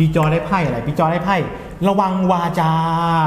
ปีจอได้ไพ่อะไรปีจอได้ไพ่ระวังวาจา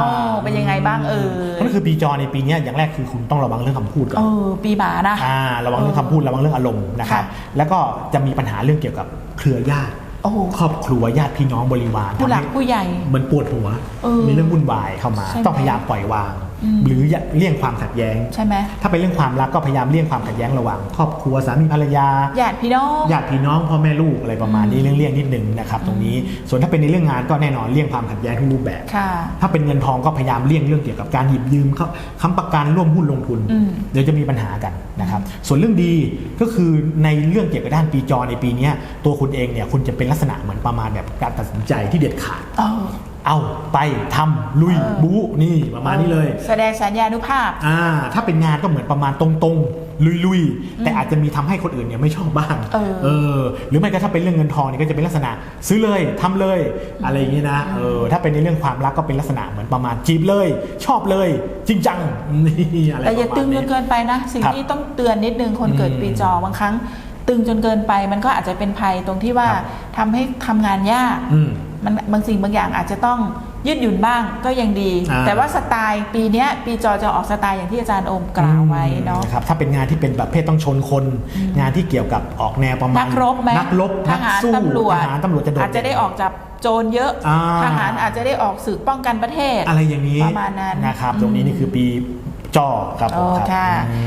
อ๋อเป็นยังไงบ้างเอ่ยนั่นคือปีจอในปีเนี้ยอย่างแรกคือคุณต้องระวังเรื่องคำพูดก่อเอนอปีหมานะอ่าระวังเรื่องคำพูดระวังเรื่องอารมณ์นะครับค่ะแล้วก็จะมีปัญหาเรื่องเกี่ยวกับเครือญาติโอ้โหครอบครัวญาติพี่น้องบริวารผู้หลักทำใผู้ใหญ่เหมือนปวดหัวเออมีเรื่องวุ่นวายเข้ามาใช่ไหมต้องพยายามปล่อยวางอืม หรือเลี่ยงความขัดแย้งใช่ไหมถ้าเป็นเรื่องความรักก็พยายามเลี่ยงความขัดแย้งระหว่างครอบครัวสามีภรรยาญาติพี่น้องญาติพี่น้องพ่อแม่ลูกอะไรประมาณนี้อืมเลี่ยงๆนิดนึงนะครับตรงนี้ส่วนถ้าเป็นในเรื่องงานก็แน่นอนเลี่ยงความขัดแย้งทุกรูปแบบค่ะถ้าเป็นเงินทองก็พยายามเลี่ยงเรื่องเกี่ยวกับการหยิบยืมเขาค้ำประกันร่วมหุ้นลงทุนอืมเดี๋ยวจะมีปัญหากันนะครับส่วนเรื่องดีก็คือในเรื่องเกี่ยวกับด้านปีจอในปีเนี้ยตัวคุณเองเนี่ยคุณจะเป็นลักษณะเหมือนประมาณแบบการตัดสินใจที่เด็ดขาด เออเอาไปทำลุยเออบู๊นี่ประมาณนี้เลย แสดงสัญญานุภาพ อ่า ถ้าเป็นงานก็เหมือนประมาณตรงๆ ลุยๆ แต่อาจจะมีทำให้คนอื่นเนี่ยไม่ชอบบ้างเออ หรือไม่ก็ถ้าเป็นเรื่องเงินทองเนี่ยก็จะเป็นลักษณะ ซื้อเลยทำเลยอะไรอย่างนี้นะเออถ้าเป็นในเรื่องความรักก็เป็นลักษณะเหมือนประมาณจีบเลย ชอบเลย จริงจังนี่อะไรแต่อย่าประมณตึงจนเกินไปนะ สิ่งครับที่ต้องเตือนนิดนึงคนเกิดอืมปีจอบางครั้ง ตึงจนเกินไปมันก็อาจจะเป็นภัยตรงที่ว่าครับ ทำให้ทำงานยาก อืม มันบางสิ่งบางอย่างอาจจะต้องยืดหยุ่นบ้างก็ยังดีอ่าแต่ว่าสไตล์ปีเนี้ยปีจอจะออกสไตล์อย่างที่อาจารย์โอมกล่าวไว้เนาะครับถ้าเป็นงานที่เป็นแบบเพศต้องชนคน งานที่เกี่ยวกับออกแนวประมาณนักรบไหมนักรบทนักหารสู้ตำรวจทหารตำรวจจะโดดอาจจะได้ออกจับโจรเยอะอ่าทหารอาจจะได้ออกศึกป้องกันประเทศ อะไรอย่างนี้ประมาณนั้นนะครับ ตรงนี้นี่คือปีจอครับผมโอ้ครับค่ะอืม